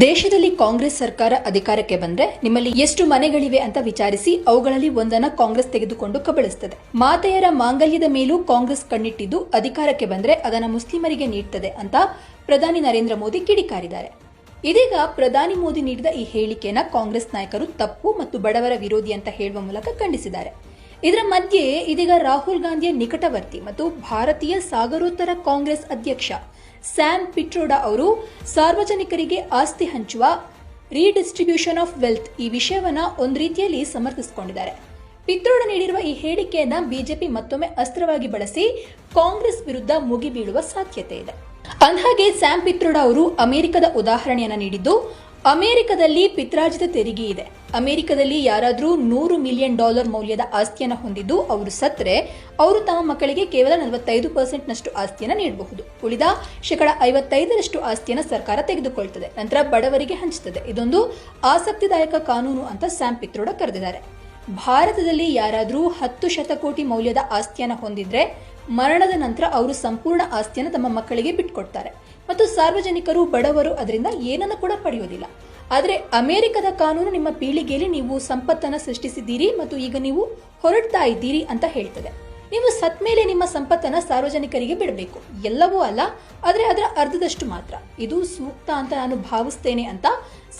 ದೇಶದಲ್ಲಿ ಕಾಂಗ್ರೆಸ್ ಸರ್ಕಾರ ಅಧಿಕಾರಕ್ಕೆ ಬಂದ್ರೆ ನಿಮ್ಮಲ್ಲಿ ಎಷ್ಟು ಮನೆಗಳಿವೆ ಅಂತ ವಿಚಾರಿಸಿ ಅವುಗಳಲ್ಲಿ ಒಂದನ್ನ ಕಾಂಗ್ರೆಸ್ ತೆಗೆದುಕೊಂಡು ಕಬಳಿಸುತ್ತದೆ ಮಾತೆಯರ ಮಾಂಗಲ್ಯದ ಮೇಲೂ ಕಾಂಗ್ರೆಸ್ ಕಣ್ಣಿಟ್ಟಿದ್ದು ಅಧಿಕಾರಕ್ಕೆ ಬಂದ್ರೆ ಅದನ್ನ ಮುಸ್ಲಿಮರಿಗೆ ನೀಡ್ತದೆ ಅಂತ ಪ್ರಧಾನಿ ನರೇಂದ್ರ ಮೋದಿ ಕಿಡಿಕಾರಿದ್ದಾರೆ. ಇದೀಗ ಪ್ರಧಾನಿ ಮೋದಿ ನೀಡಿದ ಈ ಹೇಳಿಕೆಯನ್ನ ಕಾಂಗ್ರೆಸ್ ನಾಯಕರು ತಪ್ಪು ಮತ್ತು ಬಡವರ ವಿರೋಧಿ ಅಂತ ಹೇಳುವ ಮೂಲಕ ಖಂಡಿಸಿದ್ದಾರೆ. ಇದರ ಮಧ್ಯೆ ಇದೀಗ ರಾಹುಲ್ ಗಾಂಧಿಯ ನಿಕಟವರ್ತಿ ಮತ್ತು ಭಾರತೀಯ ಸಾಗರೋತ್ತರ ಕಾಂಗ್ರೆಸ್ ಅಧ್ಯಕ್ಷ ಸ್ಯಾಮ್ ಪಿಟ್ರೋಡಾ ಅವರು ಸಾರ್ವಜನಿಕರಿಗೆ ಆಸ್ತಿ ಹಂಚುವ ರೀಡಿಸ್ಟ್ರಿಬ್ಯೂಷನ್ ಆಫ್ ವೆಲ್ತ್ ಈ ವಿಷಯವನ್ನ ಒಂದು ರೀತಿಯಲ್ಲಿ ಸಮರ್ಥಿಸಿಕೊಂಡಿದ್ದಾರೆ. ಪಿತ್ರೋಡ ನೀಡಿರುವ ಈ ಹೇಳಿಕೆಯನ್ನ ಬಿಜೆಪಿ ಮತ್ತೊಮ್ಮೆ ಅಸ್ತ್ರವಾಗಿ ಬಳಸಿ ಕಾಂಗ್ರೆಸ್ ವಿರುದ್ಧ ಮುಗಿಬೀಳುವ ಸಾಧ್ಯತೆ ಇದೆ. ಅಂದಹಾಗೆ ಸ್ಯಾಮ್ ಪಿತ್ರೋಡ ಅವರು ಅಮೆರಿಕದ ಉದಾಹರಣೆಯನ್ನ ನೀಡಿದ್ದು ಅಮೆರಿಕದಲ್ಲಿ ಪಿತ್ರಾರ್ಜಿತ ತೆರಿಗೆ ಇದೆ. ಅಮೆರಿಕದಲ್ಲಿ ಯಾರಾದರೂ ನೂರು ಮಿಲಿಯನ್ ಡಾಲರ್ ಮೌಲ್ಯದ ಆಸ್ತಿಯನ್ನು ಹೊಂದಿದ್ದು ಅವರು ಸತ್ತರೆ ಅವರು ತಮ್ಮ ಮಕ್ಕಳಿಗೆ ಕೇವಲ ನಲವತ್ತೈದು ಪರ್ಸೆಂಟ್ನಷ್ಟು ಆಸ್ತಿಯನ್ನು ನೀಡಬಹುದು. ಉಳಿದ ಶೇಕಡ ಐವತ್ತೈದರಷ್ಟು ಆಸ್ತಿಯನ್ನು ಸರ್ಕಾರ ತೆಗೆದುಕೊಳ್ತದೆ. ನಂತರ ಬಡವರಿಗೆ ಹಂಚುತ್ತದೆ ಇದೊಂದು ಆಸಕ್ತಿದಾಯಕ ಕಾನೂನು ಅಂತ ಸ್ಯಾಮ್ ಪಿತ್ರೋಡ ಕರೆದಿದ್ದಾರೆ. ಭಾರತದಲ್ಲಿ ಯಾರಾದರೂ ಹತ್ತು ಶತಕೋಟಿ ಮೌಲ್ಯದ ಆಸ್ತಿಯನ್ನು ಹೊಂದಿದ್ರೆ ಮರಣದ ನಂತರ ಅವರು ಸಂಪೂರ್ಣ ಆಸ್ತಿಯನ್ನು ತಮ್ಮ ಮಕ್ಕಳಿಗೆ ಬಿಟ್ಕೊಡ್ತಾರೆ. ಮತ್ತು ಸಾರ್ವಜನಿಕರು, ಬಡವರು ಅದರಿಂದ ಏನನ್ನು ಕೂಡ ಪಡೆಯೋದಿಲ್ಲ ಆದರೆ ಅಮೆರಿಕದ ಕಾನೂನು ನಿಮ್ಮ ಪೀಳಿಗೆಯಲ್ಲಿ ನೀವು ಸಂಪತ್ತನ್ನು ಸೃಷ್ಟಿಸಿದ್ದೀರಿ ಮತ್ತು ಈಗ ನೀವು ಹೊರಡ್ತಾ ಇದ್ದೀರಿ ಅಂತ ಹೇಳ್ತದೆ. ನೀವು ಸತ್ ಮೇಲೆ ನಿಮ್ಮ ಸಂಪತ್ತನ್ನು ಸಾರ್ವಜನಿಕರಿಗೆ ಬಿಡಬೇಕು. ಎಲ್ಲವೂ ಅಲ್ಲ, ಆದರೆ ಅದರ ಅರ್ಧದಷ್ಟು ಮಾತ್ರ. ಇದು ಸೂಕ್ತ ಅಂತ ನಾನು ಭಾವಿಸ್ತೇನೆ ಅಂತ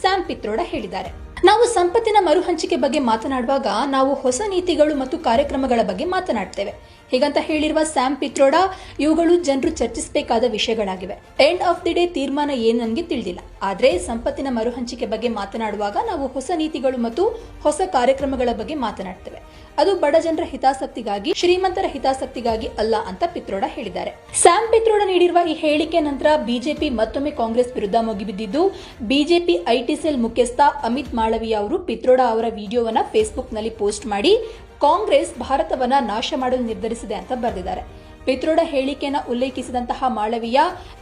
ಸ್ಯಾಮ್ ಪಿತ್ರೋಡ ಹೇಳಿದ್ದಾರೆ. ನಾವು ಸಂಪತ್ತಿನ ಮರುಹಂಚಿಕೆ ಬಗ್ಗೆ ಮಾತನಾಡುವಾಗ ನಾವು ಹೊಸ ನೀತಿಗಳು ಮತ್ತು ಕಾರ್ಯಕ್ರಮಗಳ ಬಗ್ಗೆ ಮಾತನಾಡ್ತೇವೆ. ಹೀಗಂತ ಹೇಳಿರುವ ಸ್ಯಾಮ್ ಪಿತ್ರೋಡಾ, ಇವುಗಳು ಜನರು ಚರ್ಚಿಸಬೇಕಾದ ವಿಷಯಗಳಾಗಿವೆ. ಎಂಡ್ ಆಫ್ ದಿ ಡೇ ತೀರ್ಮಾನ ಏನು ನನಗೆ ತಿಳಿದಿಲ್ಲ. ಆದರೆ ಸಂಪತ್ತಿನ ಮರುಹಂಚಿಕೆ ಬಗ್ಗೆ ಮಾತನಾಡುವಾಗ ನಾವು ಹೊಸ ನೀತಿಗಳು ಮತ್ತು ಹೊಸ ಕಾರ್ಯಕ್ರಮಗಳ ಬಗ್ಗೆ ಮಾತನಾಡ್ತೇವೆ. ಅದು ಬಡ ಜನರ ಹಿತಾಸಕ್ತಿಗಾಗಿ, ಶ್ರೀಮಂತರ ಹಿತಾಸಕ್ತಿಗಾಗಿ ಅಲ್ಲ ಅಂತ ಪಿತ್ರೋಡ ಹೇಳಿದ್ದಾರೆ. ಸ್ಯಾಮ್ ಪಿತ್ರೋಡ ನೀಡಿರುವ ಈ ಹೇಳಿಕೆ ನಂತರ ಬಿಜೆಪಿ ಮತ್ತೊಮ್ಮೆ ಕಾಂಗ್ರೆಸ್ ವಿರುದ್ಧ ಮುಗಿಬಿದ್ದಿದ್ದು, ಬಿಜೆಪಿ ಐಟಿ ಸೆಲ್ ಮುಖ್ಯಸ್ಥ ಅಮಿತ್ ಮಾಳವಿಯ ಅವರು ಪಿತ್ರೋಡ ಅವರ ವಿಡಿಯೋವನ್ನ ಫೇಸ್ಬುಕ್ನಲ್ಲಿ ಪೋಸ್ಟ್ ಮಾಡಿ, ಕಾಂಗ್ರೆಸ್ ಭಾರತವನ್ನ ನಾಶ ಮಾಡಲು ನಿರ್ಧರಿಸಿದೆ ಅಂತ ಬರೆದಿದ್ದಾರೆ. ಪಿತ್ರೋಡ ಹೇಳಿಕೆಯನ್ನು ಉಲ್ಲೇಖಿಸಿದಂತಹ ಮಾಳವೀಯ,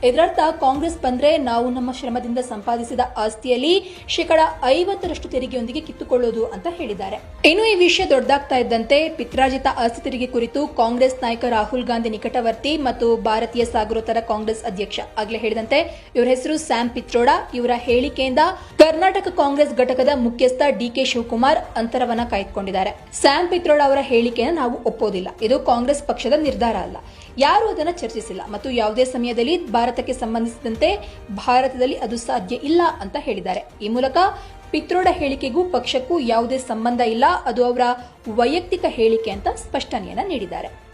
ಇದರರ್ಥ ಕಾಂಗ್ರೆಸ್ ಬಂದ್ರೆ ನಾವು ನಮ್ಮ ಶ್ರಮದಿಂದ ಸಂಪಾದಿಸಿದ ಆಸ್ತಿಯಲ್ಲಿ ಶೇಕಡ ಐವತ್ತರಷ್ಟು ತೆರಿಗೆಯೊಂದಿಗೆ ಕಿತ್ತುಕೊಳ್ಳೋದು ಅಂತ ಹೇಳಿದ್ದಾರೆ. ಇನ್ನು ಈ ವಿಷಯ ದೊಡ್ಡದಾಗ್ತಾ ಇದ್ದಂತೆ ಪಿತ್ರಾಜಿತ ಆಸ್ತಿ ತೆರಿಗೆ ಕುರಿತು ಕಾಂಗ್ರೆಸ್ ನಾಯಕ ರಾಹುಲ್ ಗಾಂಧಿ ನಿಕಟವರ್ತಿ ಮತ್ತು ಭಾರತೀಯ ಸಾಗರೋತ್ತರ ಕಾಂಗ್ರೆಸ್ ಅಧ್ಯಕ್ಷ ಆಗ್ಲೇ ಹೇಳಿದಂತೆ ಇವರ ಹೆಸರು ಸ್ಯಾಮ್ ಪಿತ್ರೋಡ. ಇವರ ಹೇಳಿಕೆಯಿಂದ ಕರ್ನಾಟಕ ಕಾಂಗ್ರೆಸ್ ಘಟಕದ ಮುಖ್ಯಸ್ಥ ಡಿಕೆ ಶಿವಕುಮಾರ್ ಅಂತರವನ್ನ ಕಾಯ್ದುಕೊಂಡಿದ್ದಾರೆ. ಸ್ಯಾಮ್ ಪಿತ್ರೋಡ ಅವರ ಹೇಳಿಕೆಯನ್ನು ನಾವು ಒಪ್ಪೋದಿಲ್ಲ. ಇದು ಕಾಂಗ್ರೆಸ್ ಪಕ್ಷದ ನಿರ್ಧಾರ ಅಲ್ಲ. ಯಾರು ಅದನ್ನು ಚರ್ಚಿಸಿಲ್ಲ. ಮತ್ತು ಯಾವುದೇ ಸಮಯದಲ್ಲಿ ಭಾರತಕ್ಕೆ ಸಂಬಂಧಿಸಿದಂತೆ ಭಾರತದಲ್ಲಿ ಅದು ಸಾಧ್ಯ ಇಲ್ಲ ಅಂತ ಹೇಳಿದ್ದಾರೆ. ಈ ಮೂಲಕ ಪಿತ್ರೋಡ ಹೇಳಿಕೆಗೂ ಪಕ್ಷಕ್ಕೂ ಯಾವುದೇ ಸಂಬಂಧ ಇಲ್ಲ. ಅದು ಅವರ ವೈಯಕ್ತಿಕ ಹೇಳಿಕೆ ಅಂತ ಸ್ಪಷ್ಟನೆಯನ್ನ ನೀಡಿದ್ದಾರೆ.